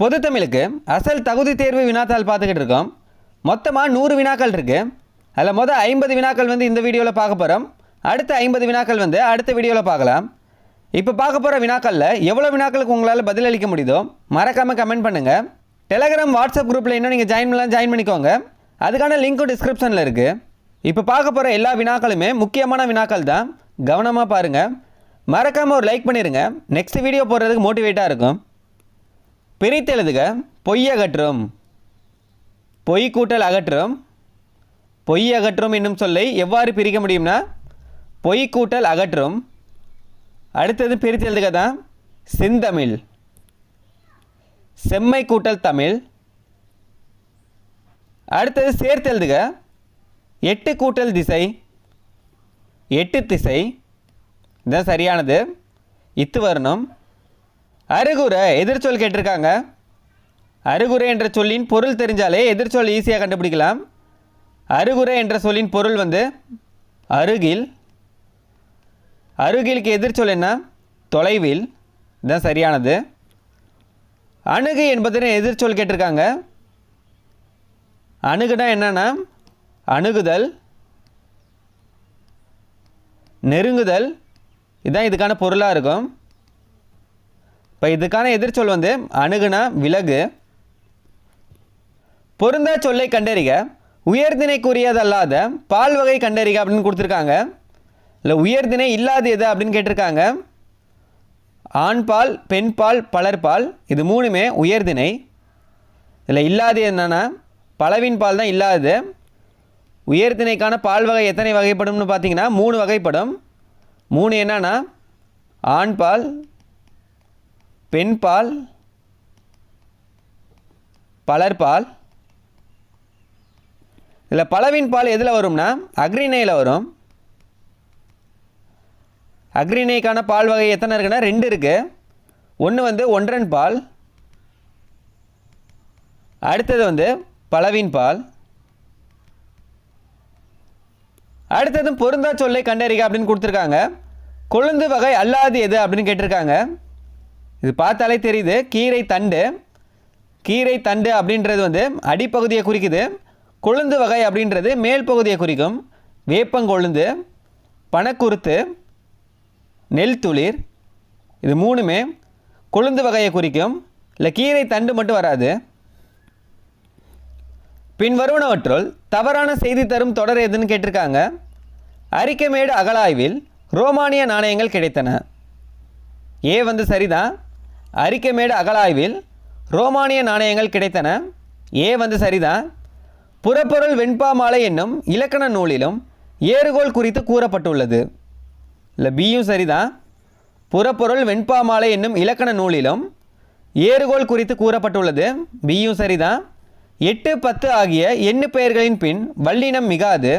பொது தமிழுக்கு அசல் தகுதி தேர்வு வினாத்தாள் பார்த்துக்கிட்டு இருக்கோம். மொத்தமாக நூறு வினாக்கள் இருக்குது அதில் மொதல் ஐம்பது வினாக்கள் வந்து இந்த வீடியோவில் பார்க்க போகிறோம் அடுத்த ஐம்பது வினாக்கள் வந்து அடுத்த வீடியோவில் பார்க்கலாம். இப்போ பார்க்க போகிற வினாக்களில் எவ்வளோ வினாக்களுக்கு உங்களால் பதிலளிக்க முடியுதோ மறக்காமல் கமெண்ட் பண்ணுங்கள் டெலகிராம் வாட்ஸ்அப் குரூப்பில் இன்னும் நீங்கள் ஜாயின் பண்ணலாம் ஜாயின் பண்ணிக்கோங்க. அதுக்கான லிங்க்கும் டிஸ்கிரிப்ஷனில் இருக்குது இப்போ பார்க்க போகிற எல்லா வினாக்களுமே முக்கியமான வினாக்கள் தான். கவனமாக பாருங்கள் மறக்காமல் ஒரு லைக் பண்ணிடுங்க நெக்ஸ்ட் வீடியோ போடுறதுக்கு மோட்டிவேட்டாக இருக்கும். பிரித்தெழுதுக. பொய் அகற்றும். பொய் கூட்டல் அகற்றும். பொய் அகற்றும் என்னும் சொல்லை எவ்வாறு பிரிக்க முடியும்னா பொய் கூட்டல் அகற்றும். அடுத்தது பிரித்தெழுதுக தான் செந்தமிழ். செம்மை கூட்டல் தமிழ். அடுத்தது சேர்த்தெழுதுக எட்டு கூட்டல் திசை. எட்டு திசை. இதுதான் சரியானது. இத்து வரணும். அருகுரை எதிர்ச்சொல் கேட்டிருக்காங்க. அருகுறை என்ற சொல்லின் பொருள் தெரிஞ்சாலே எதிர்ச்சொல் ஈஸியாக கண்டுபிடிக்கலாம். அருகுறை என்ற சொல்லின் பொருள் வந்து அருகில். அருகிலுக்கு எதிர்ச்சொல் என்ன? தொலைவில். இதுதான் சரியானது. அணுகு என்பதனை எதிர்ச்சொல் கேட்டிருக்காங்க. அணுகுனா என்னென்னா? அணுகுதல். நெருங்குதல். இதுதான் இதுக்கான பொருளாக இருக்கும். இப்போ இதுக்கான எதிர்ச்சொல் வந்து அணுகுனா விலகு. பொருந்தா சொல்லை கண்டறிக. உயர்திணைக்குரியதல்லாத பால் வகை கண்டறிக அப்படின்னு கொடுத்துருக்காங்க. இல்லை உயர்தினை இல்லாத எது அப்படின்னு கேட்டிருக்காங்க. ஆண் பால் பெண் பால் பலர்பால் இது மூணுமே உயர்தினை இதில் இல்லாதது என்னென்னா பலவின் பால் தான் இல்லாதது உயர்திணைக்கான பால் வகை எத்தனை வகைப்படும்னு பார்த்தீங்கன்னா மூணு வகைப்படும். மூணு என்னென்னா ஆண் பால் பெண் பால் பலர்பால் இதில் பலவின் பால் எதில் வரும்னா அக்ரிணையில் வரும். அக்ரிணைக்கான பால் வகை எத்தனை இருக்குன்னா ரெண்டு இருக்குது ஒன்று வந்து ஒன்றன் பால். அடுத்தது வந்து பலவின் பால். அடுத்தது பொருந்தா சொல்லை கண்டறிக அப்படின்னு கொடுத்துருக்காங்க. கொழுந்து வகை அல்லாது எது அப்படின்னு கேட்டிருக்காங்க. இது பார்த்தாலே தெரியுது. கீரை தண்டு. கீரை தண்டு அப்படின்றது வந்து அடிப்பகுதியை குறிக்குது. கொழுந்து வகை அப்படின்றது மேல் பகுதியை குறிக்கும். வேப்பங்கொழுந்து பனக்குருத்து நெல் துளிர் இது மூணுமே கொழுந்து வகையை குறிக்கும். இல்லை கீரை தண்டு மட்டும் வராது. பின்வருவனவற்றுள் தவறான செய்தி தரும் தொடர் எதுன்னு கேட்டிருக்காங்க. அரிக்கமேடு அகலாய்வில் ரோமானிய நாணயங்கள் கிடைத்தன. ஏ வந்து சரிதான். அரிக்கமேடு அகலாய்வில் ரோமானிய நாணயங்கள் கிடைத்தன. ஏ வந்து சரிதான் புறப்பொருள் வெண்பா மாலை என்னும் இலக்கண நூலிலும் ஏறுகோல் குறித்து கூறப்பட்டுள்ளது. இல்லை பியும் சரிதான் புறப்பொருள் வெண்பா மாலை என்னும் இலக்கண நூலிலும் ஏறுகோல் குறித்து கூறப்பட்டுள்ளது. பியும் சரிதான் எட்டு பத்து ஆகிய எண்ணு பெயர்களின் பின் வல்லினம் மிகாது.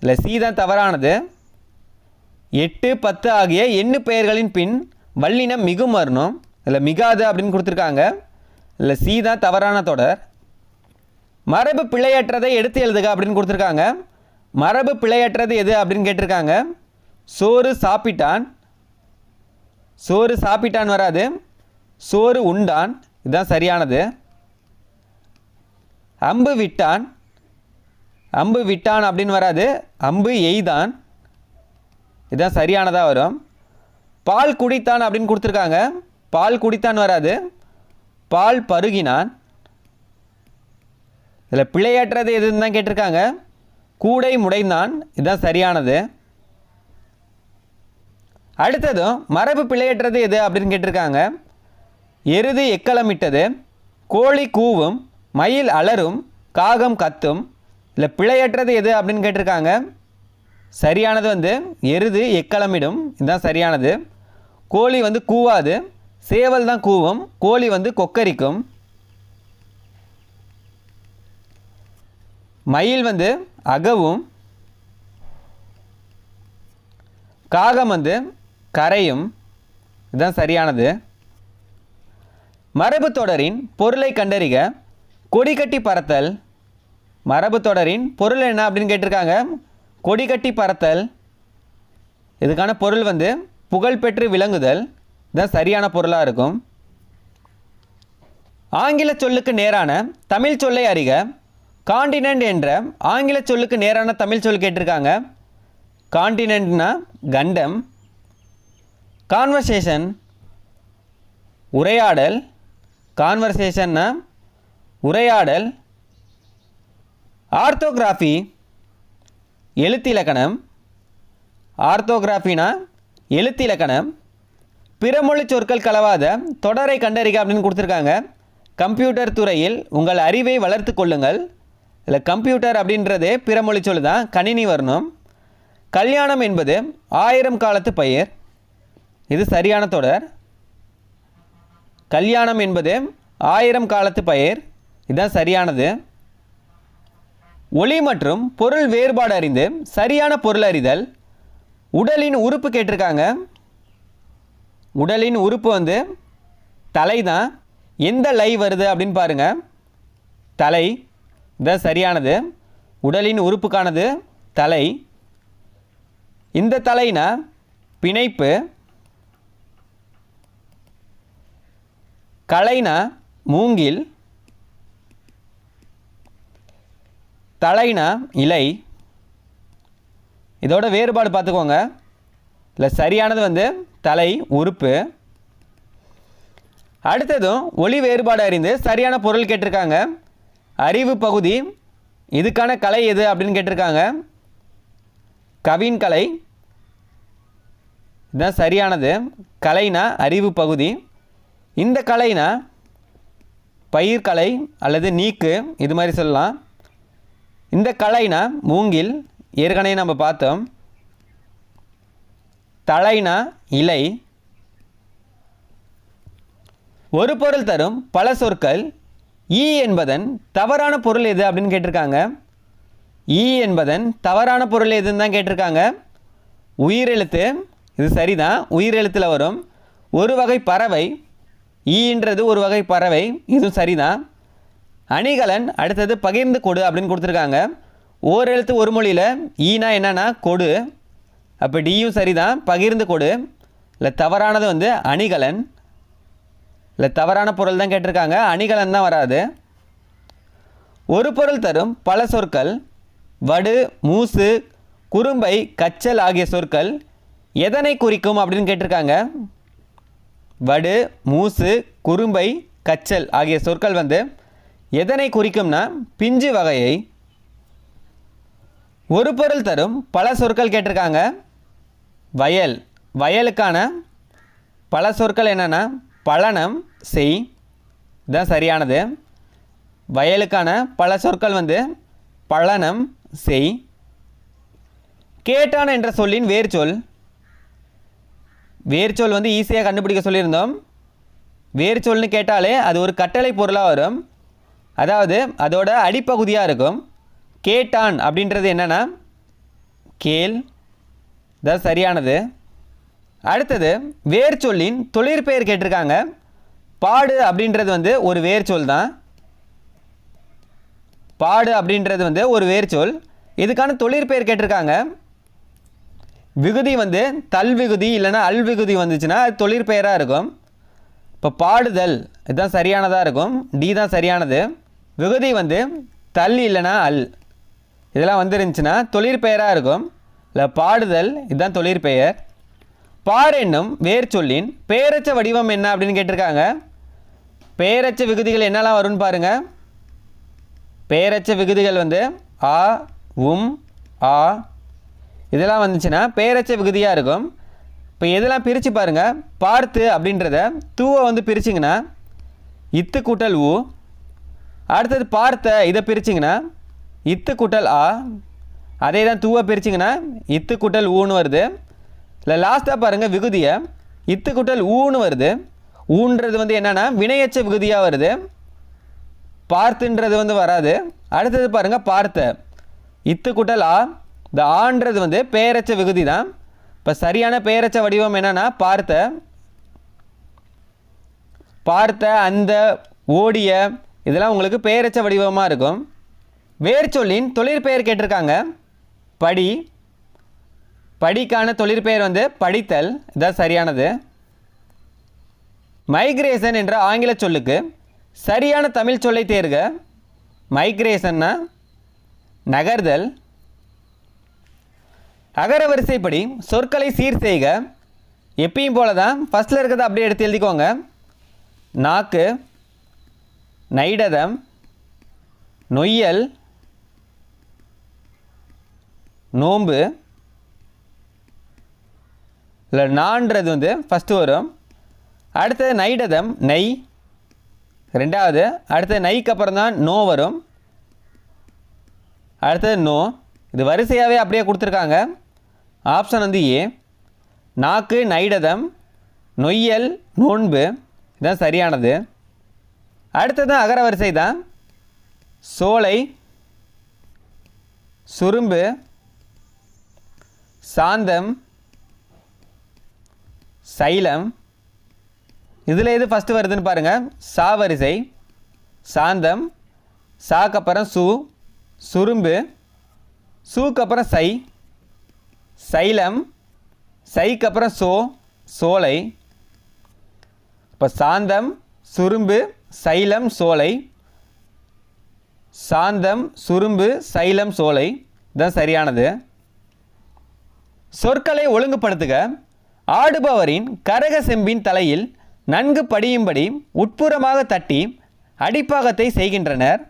இல்லை சி தான் தவறானது. எட்டு பத்து ஆகிய எண்ணு பெயர்களின் பின் வல்லினம் மிகும் வரணும் இல்லை மிகாது அப்படின்னு கொடுத்துருக்காங்க. இல்லை சி தான் தவறான தொடர். மரபு பிழையற்றதை எடுத்து எழுதுக அப்படின்னு கொடுத்துருக்காங்க. மரபு பிழையற்றது எது அப்படின்னு கேட்டிருக்காங்க. சோறு சாப்பிட்டான். சோறு சாப்பிட்டான் வராது. சோறு உண்டான். இதுதான் சரியானது. அம்பு விட்டான். அம்பு விட்டான் அப்படின்னு வராது. அம்பு எய்தான். இதுதான் சரியானதாக வரும். பால் குடித்தான் அப்படின்னு கொடுத்துருக்காங்க. பால் குடித்தான் வராது. பால் பருகினான். இதில் பிழையற்றது எதுன்னு தான் கேட்டிருக்காங்க. கூடை முடைந்தான். இதுதான் சரியானது. அடுத்ததும் மரபு பிழையற்றது எது அப்படின்னு கேட்டிருக்காங்க. எருது எக்களமிட்டது கோழி கூவும். மயில் அலரும். காகம் கத்தும். இல்லை பிழையற்றது எது அப்படின்னு கேட்டிருக்காங்க. சரியானது வந்து எருது எக்களமிடும் இதுதான் சரியானது. கோழி வந்து கூவாது. சேவல் தான் கூவும். கோழி வந்து கொக்கரிக்கும். மயில் வந்து அகவும். காகம் வந்து கரையும். இதுதான் சரியானது. மரபு தொடரின் பொருளை கண்டறிக. கொடி கட்டி பறத்தல். மரபு தொடரின் பொருள் என்ன அப்படின்னு கேட்டிருக்காங்க. கொடி கட்டி பறத்தல். இதுக்கான பொருள் வந்து புகழ்பெற்று விளங்குதல் தான் சரியான பொருளாக இருக்கும். ஆங்கில சொல்லுக்கு நேரான தமிழ் சொல்லை அறிக. காண்டினென்ட் என்ற ஆங்கில சொல்லுக்கு நேரான தமிழ் சொல் கேட்டிருக்காங்க. காண்டினென்ட்னா கண்டம். கான்வர்சேஷன் உரையாடல். கான்வர்சேஷன்னா உரையாடல். ஆர்த்தோகிராஃபி எழுத்திலக்கணம். ஆர்த்தோகிராஃபினா எழுத்திலக்கணம் பிறமொழி சொற்கள் கலவாத தொடரை கண்டறிக அப்படின்னு கொடுத்துருக்காங்க. கம்ப்யூட்டர் துறையில் உங்கள் அறிவை வளர்த்து கொள்ளுங்கள். இல்லை கம்ப்யூட்டர் அப்படின்றதே பிறமொழி சொல் தான் கணினி வரணும். கல்யாணம் என்பது ஆயிரம் காலத்து பயிர். இது சரியான தொடர். கல்யாணம் என்பது ஆயிரம் காலத்து பயிர். இதுதான் சரியானது. ஒளி மற்றும் பொருள் வேறுபாடு அறிந்து சரியான பொருள் அறிதல். உடலின் உறுப்பு கேட்டிருக்காங்க. உடலின் உறுப்பு வந்து தலை தான். எந்த லை வருது அப்படின்னு பாருங்கள் தலை இதுதான் சரியானது. உடலின் உறுப்புக்கானது தலை. இந்த தலைனா பிணைப்பு. கலைனா மூங்கில். தலைனா இலை. இதோட வேறுபாடு பார்த்துக்கோங்க. இல்லை சரியானது வந்து தலை உறுப்பு. அடுத்ததும் ஒளி வேறுபாடு அறிந்து சரியான பொருள் கேட்டிருக்காங்க. அறிவு பகுதி இதுக்கான கலை எது அப்படின்னு கேட்டிருக்காங்க. கவின் கலை இதுதான் சரியானது. கலைனா அறிவு பகுதி. இந்த கலைனா பயிர்கலை அல்லது நீக்கு இது மாதிரி சொல்லலாம். இந்த கலைனா மூங்கில் ஏற்கனவே நம்ம பார்த்தோம். தலைனா இலை. ஒரு பொருள் தரும் பல சொற்கள். ஈ என்பதன் தவறான பொருள் எது அப்படின்னு கேட்டிருக்காங்க. ஈ என்பதன் தவறான பொருள் எதுன்னு தான் கேட்டிருக்காங்க. உயிரெழுத்து இது சரிதான். உயிரெழுத்தில் வரும். ஒரு வகை பறவை. ஈன்றது ஒரு வகை பறவை இதுவும் சரிதான். அணிகலன் அடுத்தது பகிர்ந்து கொடு அப்படின்னு கொடுத்துருக்காங்க. ஓரெழுத்து ஒரு மொழியில் ஈனா என்னன்னா கொடு. அப்போ டியும் சரிதான் பகிர்ந்து கொடு. இல்லை தவறானது வந்து அணிகலன். இல்லை தவறான பொருள் தான் கேட்டிருக்காங்க அணிகலன் தான் வராது. ஒரு பொருள் தரும் பல சொற்கள். வடு மூசு குறும்பை கச்சல் ஆகிய சொற்கள். எதனை குறிக்கும் அப்படின்னு கேட்டிருக்காங்க? வடு மூசு குறும்பை கச்சல் ஆகிய சொற்கள் வந்து எதனை குறிக்கும்னா பிஞ்சு வகையை ஒரு பொருள் தரும். பல சொற்கள் கேட்டிருக்காங்க. வயல். வயலுக்கான பல சொற்கள் என்னென்னா பழனம் செய். இதுதான் சரியானது. வயலுக்கான பல சொற்கள் வந்து பழனம் செய். கேட்டான் என்ற சொல்லின் வேர்ச்சொல். வேர்ச்சொல் வந்து ஈஸியாக கண்டுபிடிக்க சொல்லியிருந்தோம். வேர்ச்சொல்னு கேட்டாலே அது ஒரு கட்டளை பொருளாக வரும். அதாவது அதோட அடிப்பகுதியாக இருக்கும். கேட்டான் அப்படின்றது என்னென்னா கேள் தான் சரியானது. அடுத்தது வேர்ச்சொல்லின் தொழிற்பெயர் கேட்டிருக்காங்க. பாடு அப்படின்றது வந்து ஒரு வேர்ச்சொல் தான். பாடு அப்படின்றது வந்து ஒரு வேர்ச்சொல் இதுக்கான தொழிற்பெயர் கேட்டிருக்காங்க. விகுதி வந்து தல்விகுதி இல்லைனா இல்லைன்னா அல் விகுதி வந்துச்சுன்னா அது தொழிற்பெயராக இருக்கும். இப்போ பாடுதல் இதுதான் சரியானதாக இருக்கும். டி தான் சரியானது. விகுதி வந்து தல் இல்லைன்னா அல். இதெல்லாம் வந்துருந்துச்சுன்னா தொழிற்பெயராக இருக்கும். இல்லை பாடுதல் இதுதான் தொழிற்பெயர் பார் என்னும் வேர் சொல்லின் பேரச்ச வடிவம் என்ன அப்படின்னு கேட்டிருக்காங்க. பெயரச்ச விகுதிகள் என்னெல்லாம் வரும்னு பாருங்கள் பெயரச்ச விகுதிகள் வந்து ஆ உம் ஆ. இதெல்லாம் வந்துச்சுன்னா பேரச்ச விகுதியாக இருக்கும். இப்போ எதெல்லாம் பிரித்து பாருங்கள் பார்த்து அப்படின்றத தூவை வந்து பிரிச்சிங்கன்னா இத்து கூட்டல் ஊ அடுத்தது பார்த்த இதை பிரிச்சிங்கன்னா இத்து கூட்டல் ஆ? அதே தான் தூவை பிரிச்சிங்கன்னா இத்து கூட்டல் ஊன்னு வருது. இல்லை லாஸ்ட்டாக பாருங்கள் விகுதியை. இத்து கூட்டல் ஊன்னு வருது. ஊன்றது வந்து என்னென்னா வினையச்ச விகுதியாக வருது. பார்த்துன்றது வந்து வராது. அடுத்தது பாருங்கள் பார்த்த. இத்து கூட்டல் ஆ? இந்த ஆன்றது வந்து பெயரச்ச விகுதி தான் இப்போ சரியான பெயரச்ச வடிவம் என்னன்னா பார்த்த. பார்த்த அந்த ஓடிய இதெல்லாம் உங்களுக்கு பெயரச்ச வடிவமாக இருக்கும். வேர்ச்சொல்லின் தொழிற்பெயர் கேட்டிருக்காங்க. படி. படிக்கான தொழிற்பெயர் வந்து படித்தல். இதான் சரியானது. மைக்ரேஷன் என்ற ஆங்கில சொல்லுக்கு சரியான தமிழ் சொல்லை தேர்க. மைக்ரேஷன்னா நகர்தல். அகரவரிசைப்படி சொற்களை சீர் செய்க. எப்பயும் போல தான் ஃபஸ்ட்டில் இருக்கிறத அப்படியே எடுத்து எழுதிக்கோங்க. நாக்கு நைடதம் நொய்யல் நோன்பு இல்லை நான்றது வந்து ஃபஸ்ட்டு வரும். அடுத்தது நைடதம் நெய். ரெண்டாவது அடுத்தது நைக்கு அப்புறம் தான் நோ வரும். அடுத்தது நோ. இது வரிசையாகவே அப்படியே கொடுத்துருக்காங்க. ஆப்ஷன் வந்து ஏ நாக்கு நைடதம் நொய்யல் நோன்பு. இதுதான் சரியானது. அடுத்தது அகர வரிசை தான். சோலை சுரும்பு. சாந்தம் சைலம். இதில் எது ஃபஸ்ட்டு வருதுன்னு பாருங்கள் சா வரிசை சாந்தம் சாக்கு அப்புறம் சு சுரும்பு சூக்கப்புறம் சை சைலம் சைக்கு அப்புறம் சோ சோலை. இப்போ சாந்தம் சுரும்பு சைலம் சோலை. சாந்தம் சுரும்பு சைலம் சோலை. இதுதான் சரியானது. சொற்களை ஒழுங்குபடுத்துக. ஆடுபவரின் கரக செம்பின் தலையில் நன்கு படியும்படி உட்புறமாக தட்டி அடிப்பாகத்தை செய்கின்றனர்.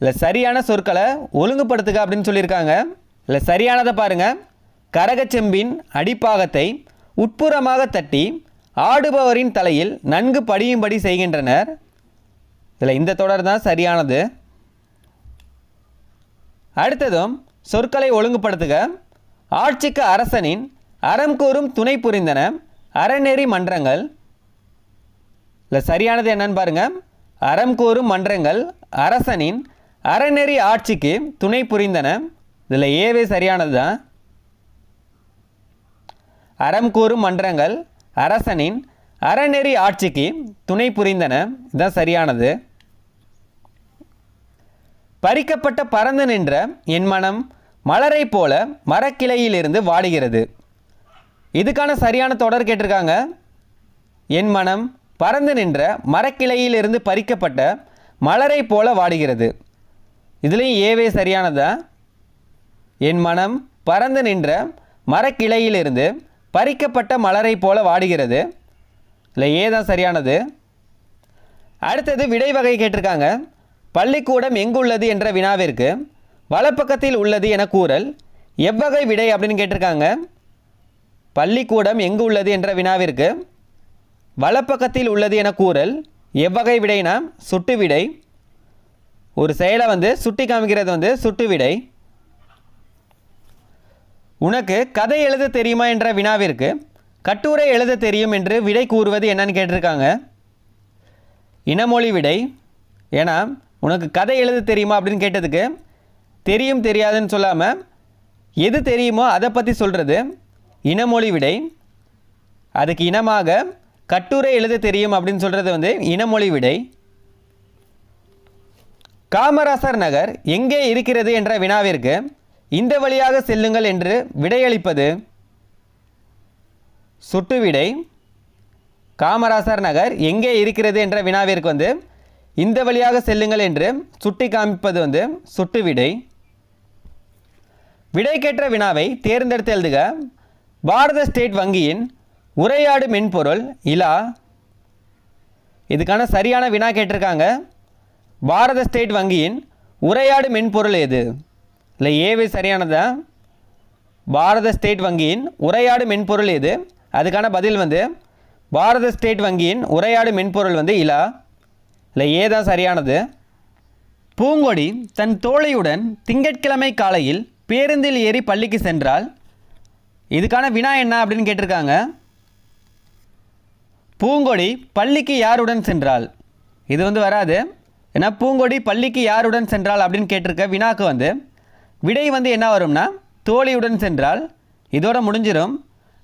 இல்லை சரியான சொற்களை ஒழுங்குபடுத்துக அப்படின்னு சொல்லியிருக்காங்க. இல்லை சரியானதை பாருங்கள் கரகச்செம்பின் அடிப்பாகத்தை உட்புறமாக தட்டி ஆடுபவரின் தலையில் நன்கு படியும்படி செய்கின்றனர். இதில் இந்த தொடர் தான் சரியானது. அடுத்ததும் சொற்களை ஒழுங்குபடுத்துக. ஆட்சிக்கு அரசனின் அறம் கூறும் துணை புரிந்தன. அறநெறி மன்றங்கள். இல்லை சரியானது என்னன்னு பாருங்க. அறம் கூறும் மன்றங்கள் அரசனின் அறநெறி ஆட்சிக்கு துணை புரிந்தன. இதில் ஏவே சரியானது தான். அறம் கூறும் மன்றங்கள் அரசனின் அறநெறி ஆட்சிக்கு துணை புரிந்தன. இதுதான் சரியானது. பறிக்கப்பட்ட பறந்து நின்ற என் மனம் மலரை போல மரக்கிளையிலிருந்து வாடுகிறது. இதுக்கான சரியான தொடர் கேட்டிருக்காங்க. என் மனம் பறந்து நின்ற மரக்கிளையிலிருந்து பறிக்கப்பட்ட மலரை போல வாடுகிறது. இதுலேயும் ஏவே சரியானதா? என் மனம் பறந்து நின்ற மரக்கிளையிலிருந்து பறிக்கப்பட்ட மலரை போல வாடுகிறது. இல்லை ஏ தான் சரியானது. அடுத்தது விடை வகை கேட்டிருக்காங்க. பள்ளிக்கூடம் எங்குள்ளது என்ற வினாவிற்கு வலப்பக்கத்தில் உள்ளது என கூறல். எவ்வகை விடை அப்படின்னு கேட்டிருக்காங்க. பள்ளிக்கூடம் எங்கு உள்ளது என்ற வினாவிற்கு வலப்பக்கத்தில் உள்ளது என கூறல். எவ்வகை விடைனா சுட்டு விடை. ஒரு செயலை வந்து சுட்டி காமிக்கிறது வந்து சுட்டு விடை. உனக்கு கதை எழுத தெரியுமா என்ற வினாவிற்கு கட்டுரை எழுத தெரியும் என்று விடை கூறுவது என்னன்னு கேட்டிருக்காங்க. இனமொழி விடை. ஏன்னா உனக்கு கதை எழுத தெரியுமா அப்படின்னு கேட்டதுக்கு தெரியும் தெரியாதுன்னு சொல்லாமல் எது தெரியுமோ அதை பற்றி சொல்கிறது இனமொழி விடை. அதுக்கு இனமாக கட்டுரை எழுத தெரியும் அப்படின்னு சொல்கிறது வந்து இனமொழி விடை. காமராசர் நகர் எங்கே இருக்கிறது என்ற வினாவிற்கு இந்த வழியாக செல்லுங்கள் என்று விடையளிப்பது சுட்டு விடை. காமராசர் நகர் எங்கே இருக்கிறது என்ற வினாவிற்கு வந்து இந்த வழியாக செல்லுங்கள் என்று சுட்டி காமிப்பது வந்து சுட்டு விடை. விடைக்கேற்ற வினாவை தேர்ந்தெடுத்து எழுதுக. பாரத ஸ்டேட் வங்கியின் உரையாடு மென்பொருள் இலா. இதுக்கான சரியான வினா கேட்டிருக்காங்க. பாரத ஸ்டேட் வங்கியின் உரையாடு மென்பொருள் எது? இல்லை ஏவே சரியானதா? பாரத ஸ்டேட் வங்கியின் உரையாடு மென்பொருள் எது? அதுக்கான பதில் வந்து பாரத ஸ்டேட் வங்கியின் உரையாடு மென்பொருள் வந்து இலா. இல்லை ஏ தான் சரியானது. பூங்கொடி தன் தோழியுடன் திங்கட்கிழமை காலையில் பேருந்தில் ஏறி பள்ளிக்கு சென்றால் இதுக்கான வினா என்ன அப்படின்னு கேட்டிருக்காங்க. பூங்கொடி பள்ளிக்கு யாருடன் சென்றால்? இது வந்து வராது. ஏன்னா பூங்கொடி பள்ளிக்கு யாருடன் சென்றால் அப்படின்னு கேட்டிருக்க வினாக்கு வந்து விடை வந்து என்ன வரும்னா தோழியுடன் சென்றால் இதோட முடிஞ்சிடும்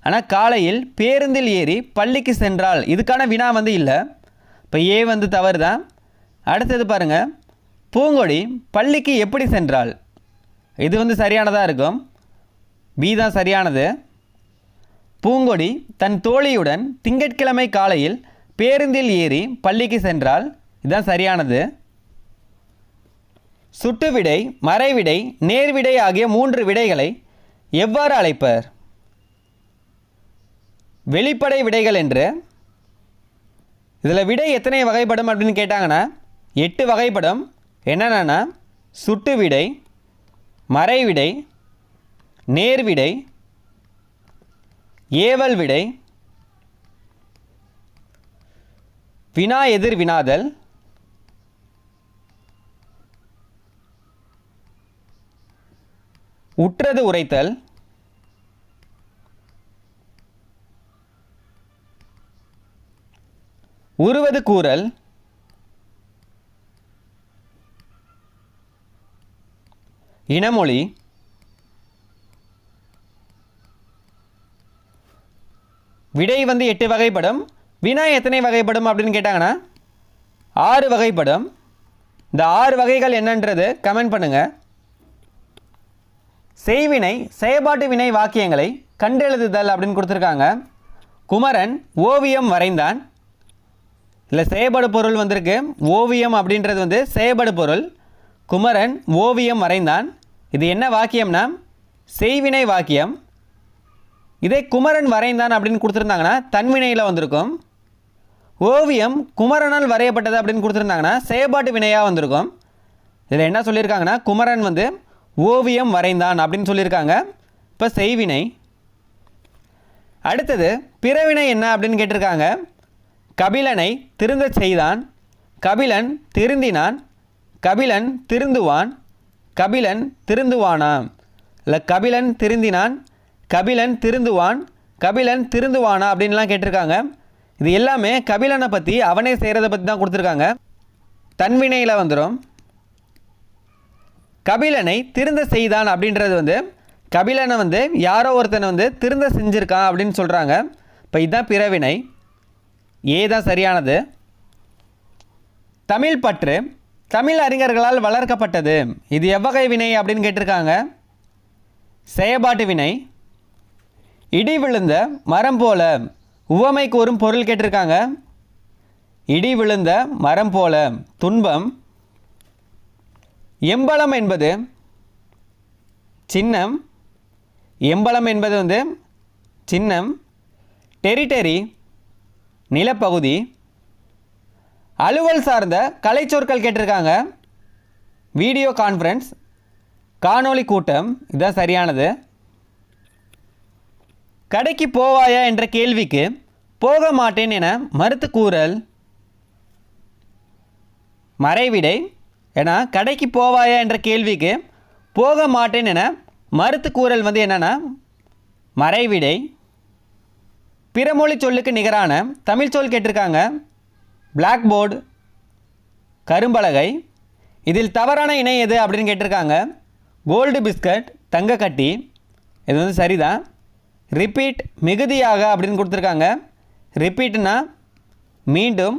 ஆனால் காலையில் பேருந்தில் ஏறி பள்ளிக்கு சென்றால் இதுக்கான வினா வந்து இல்லை. இப்போ ஏ வந்து தவறு தான் அடுத்தது பாருங்கள் பூங்கொடி பள்ளிக்கு எப்படி சென்றாள் இது வந்து சரியானதாக இருக்கும்? பி தான் சரியானது. பூங்கொடி தன் தோழியுடன் திங்கட்கிழமை காலையில் பேருந்தில் ஏறி பள்ளிக்கு சென்றால் இதுதான் சரியானது. சுட்டு விடை மறைவிடை நேர்விடை ஆகிய மூன்று விடைகளை எவ்வாறு அழைப்பர்? வெளிப்படை விடைகள் என்று. இதில் விடை எத்தனை வகைப்படும் அப்படின்னு கேட்டாங்கன்னா எட்டு வகைப்படும். என்னென்னா சுட்டு விடை மறைவிடை நேர்விடை ஏவல் விடை வினா எதிர் வினாதல் உற்றது உரைத்தல் உருவது கூறல் இனமொழி. விடை வந்து எட்டு வகைப்படும். வினா எத்தனை வகைப்படும் அப்படின்னு கேட்டாங்கன்னா ஆறு வகைப்படும். இந்த ஆறு வகைகள் என்னன்றது கமெண்ட் பண்ணுங்கள் செய்வினை செயல்பாட்டு வினை வாக்கியங்களை கண்டெழுதுதல் அப்படின்னு கொடுத்துருக்காங்க. குமரன் ஓவியம் வரைந்தான். இல்லை செயல்படு பொருள் வந்திருக்கு. ஓவியம் அப்படின்றது வந்து செயல்படு பொருள். குமரன் ஓவியம் வரைந்தான். இது என்ன வாக்கியம்னா? செய்வினை வாக்கியம். இதே குமரன் வரைந்தான் அப்படின்னு கொடுத்துருந்தாங்கன்னா தன்வினையில் வந்திருக்கும். ஓவியம் குமரனால் வரையப்பட்டது அப்படின்னு கொடுத்துருந்தாங்கன்னா செயற்பாட்டு வினையாக வந்திருக்கும். இதில் என்ன சொல்லியிருக்காங்கன்னா குமரன் வந்து ஓவியம் வரைந்தான் அப்படின்னு சொல்லியிருக்காங்க. இப்போ செய்வினை. அடுத்தது பிறவினை என்ன அப்படின்னு கேட்டிருக்காங்க. கபிலனை திருந்த செய்தான். கபிலன் திருந்தினான். கபிலன் திருந்துவான். கபிலன் திருந்துவானா இல்லை கபிலன் திருந்தினான் கபிலன் திருந்துவான் கபிலன் திருந்துவானா அப்படின்லாம் கேட்டிருக்காங்க. இது எல்லாமே கபிலனை பற்றி அவனே செய்கிறத பற்றி தான் கொடுத்துருக்காங்க. தன்வினையில் வந்துடும் கபிலனை திருந்த செய்தான் அப்படின்றது வந்து கபிலனை வந்து யாரோ ஒருத்தனை வந்து திருந்த செஞ்சுருக்கான் அப்படின்னு சொல்கிறாங்க இப்போ இதுதான் பிறவினை. ஏதான் சரியானது. தமிழ் பற்று தமிழ் அறிஞர்களால் வளர்க்கப்பட்டது. இது எவ்வகை வினை அப்படின்னு கேட்டிருக்காங்க. செயற்பாட்டு வினை. இடி விழுந்த மரம் போல உவமை கூறும் பொருள் கேட்டிருக்காங்க. இடி விழுந்த மரம் போல துன்பம். எம்பளம் என்பது சின்னம். எம்பளம் என்பது வந்து சின்னம். டெரிட்டரி நிலப்பகுதி. அலுவல் சார்ந்த கலைச்சொற்கள் கேட்டிருக்காங்க. வீடியோ கான்ஃபரன்ஸ் காணொளி கூட்டம் இதுதான் சரியானது. கடைக்கு போவாயா என்ற கேள்விக்கு போக மாட்டேன் என மறுத்து கூறல். மறைவிடை ஏன்னா கடைக்கு போவாயா என்ற கேள்விக்கு போக மாட்டேன் என மறுத்து கூறல் வந்து என்னென்னா மறைவிடை. பிறமொழி சொல்லுக்கு நிகரான தமிழ் சொல் கேட்டிருக்காங்க. பிளாக் போர்டு கரும்பலகை இதில் தவறான இணை எது அப்படின்னு கேட்டிருக்காங்க. கோல்டு பிஸ்கட் தங்கக்கட்டி இது வந்து சரிதான். ரிப்பீட் மிகுதியாக அப்படின்னு கொடுத்துருக்காங்க. ரிப்பீட்னா மீண்டும்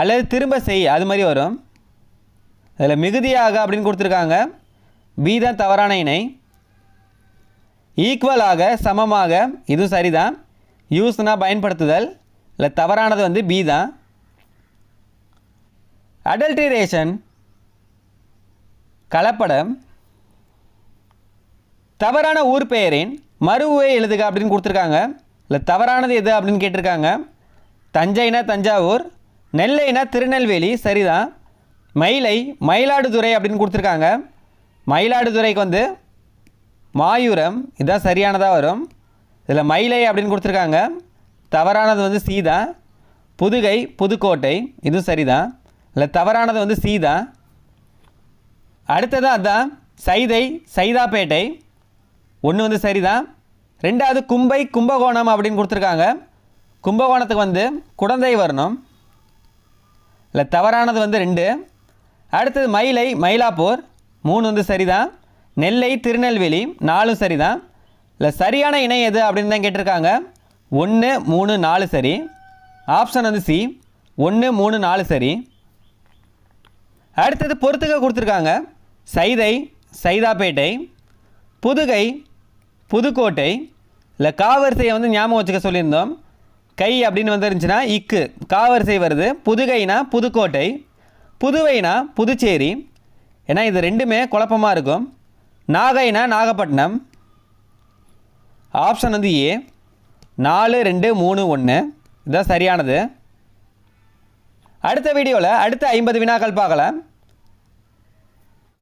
அல்லது திரும்ப செய் அது மாதிரி வரும். அதில் மிகுதியாக அப்படின்னு கொடுத்துருக்காங்க. பி தான் தவறான இணை. ஈக்குவலாக சமமாக இதுவும் சரிதான். யூஸ்னால் பயன்படுத்துதல். இல்லை தவறானது வந்து பி தான். அடல்ட்ரேஷன் கலப்படம் தவறான ஊர் பெயரின் மறுவை எழுதுக அப்படின்னு கொடுத்துருக்காங்க. இல்லை தவறானது எது அப்படின்னு கேட்டிருக்காங்க. தஞ்சைனா தஞ்சாவூர் நெல்லைனா திருநெல்வேலி சரிதான். மயிலை மயிலாடுதுறை அப்படின்னு கொடுத்துருக்காங்க. மயிலாடுதுறைக்கு வந்து மாயூரம் இதுதான் சரியானதாக வரும். இதில் மயிலை அப்படின்னு கொடுத்துருக்காங்க. தவறானது வந்து சீதா புதுகை புதுக்கோட்டை இதுவும் சரிதான். இல்லை தவறானது வந்து சீதா. அடுத்தது அதான் சைதை சைதாப்பேட்டை. ஒன்று வந்து சரிதான். ரெண்டாவது கும்பை கும்பகோணம் அப்படின்னு கொடுத்துருக்காங்க. கும்பகோணத்துக்கு வந்து குடந்தை வரணும். இல்லை தவறானது வந்து ரெண்டு. அடுத்தது மயிலை மயிலாப்பூர். மூணு வந்து சரிதான். நெல்லை திருநெல்வேலி நாலும் சரிதான். இல்லை சரியான இணை எது அப்படின்னு தான் கேட்டிருக்காங்க. ஒன்று மூணு நாலு சரி. ஆப்ஷன் வந்து சி ஒன்று மூணு நாலு சரி. அடுத்தது பொறுத்துக்க கொடுத்துருக்காங்க. சைதை சைதாப்பேட்டை புதுகை புதுக்கோட்டை. இல்லை காவரிசையை வந்து ஞாபகம் வச்சுக்க சொல்லியிருந்தோம். கை அப்படின்னு வந்துருந்துச்சுன்னா இக்கு. காவரிசை வருது. புதுகைனா புதுக்கோட்டை. புதுவைனா புதுச்சேரி. ஏன்னா இது ரெண்டுமே குழப்பமாக இருக்கும். நாகைனா நாகப்பட்டினம். ஆப்ஷன் வந்து ஏ நாலு ரெண்டு மூணு ஒன்று இதுதான் சரியானது. அடுத்த வீடியோவில் அடுத்த ஐம்பது வினாக்கள் பார்க்கலாம்.